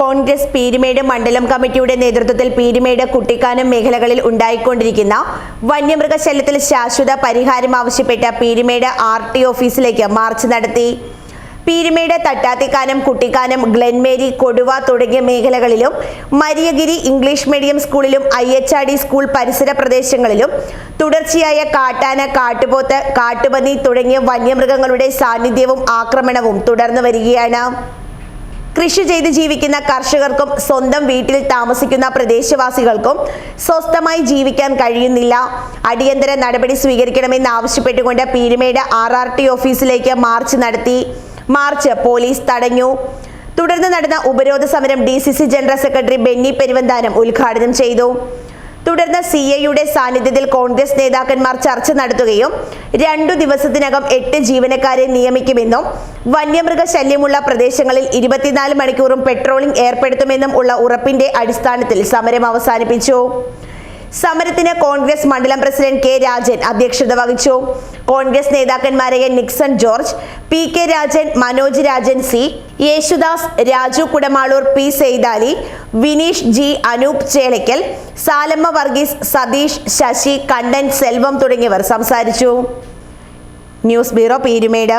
കോൺഗ്രസ് പീരുമേട് മണ്ഡലം കമ്മിറ്റിയുടെ നേതൃത്വത്തിൽ പീരുമേട് കുട്ടിക്കാനം മേഖലകളിൽ ഉണ്ടായിക്കൊണ്ടിരിക്കുന്ന വന്യമൃഗശല്യത്തിൽ ശാശ്വത പരിഹാരം ആവശ്യപ്പെട്ട് പീരുമേട് ആർ ടി ഓഫീസിലേക്ക് മാർച്ച് നടത്തി. പീരുമേട് തട്ടാത്തിക്കാനം കുട്ടിക്കാനം ഗ്ലെൻമേരി കൊടുവ തുടങ്ങിയ മേഖലകളിലും മരിയഗിരി ഇംഗ്ലീഷ് മീഡിയം സ്കൂളിലും I H R D school പരിസര പ്രദേശങ്ങളിലും തുടർച്ചയായ കാട്ടാന കാട്ടുപോത്ത് കാട്ടുപന്നി തുടങ്ങിയ വന്യമൃഗങ്ങളുടെ സാന്നിധ്യവും ആക്രമണവും തുടർന്നു വരികയാണ്. കൃഷി ചെയ്ത് ജീവിക്കുന്ന കർഷകർക്കും സ്വന്തം വീട്ടിൽ താമസിക്കുന്ന പ്രദേശവാസികൾക്കും സ്വസ്ഥമായി ജീവിക്കാൻ കഴിയുന്നില്ല. അടിയന്തര നടപടി സ്വീകരിക്കണമെന്ന് ആവശ്യപ്പെട്ടുകൊണ്ട് പീരുമേട് ആർ ആർ ടി ഓഫീസിലേക്ക് മാർച്ച് നടത്തി. മാർച്ച് പോലീസ് തടഞ്ഞു. തുടർന്ന് നടന്ന ഉപരോധ സമരം D C C general secretary Benny Peruvanthanam ഉദ്ഘാടനം ചെയ്തു. തുടർന്ന് സി എയുടെ സാന്നിധ്യത്തിൽ കോൺഗ്രസ് നേതാക്കന്മാർ ചർച്ച നടത്തുകയും രണ്ടു ദിവസത്തിനകം എട്ട് ജീവനക്കാരെ നിയമിക്കുമെന്നും വന്യമൃഗ ശല്യമുള്ള പ്രദേശങ്ങളിൽ ഇരുപത്തിനാല് മണിക്കൂറും പെട്രോളിംഗ് ഏർപ്പെടുത്തുമെന്നും ഉള്ള ഉറപ്പിന്റെ അടിസ്ഥാനത്തിൽ സമരം അവസാനിപ്പിച്ചു. സമരത്തിന് കോൺഗ്രസ് മണ്ഡലം പ്രസിഡന്റ് കെ രാജൻ അധ്യക്ഷത വഹിച്ചു. Congress നേതാക്കന്മാരായ Nixon George P K Rajan Manoj Rajan C Yesudas Raju Kudamaloor P Saithali Vineesh G Anoop Chelakkal Salamma Varghese Satheesh Sasi Kandan Selvam തുടങ്ങിയവർ സംസാരിച്ചു. News bureau Peermade.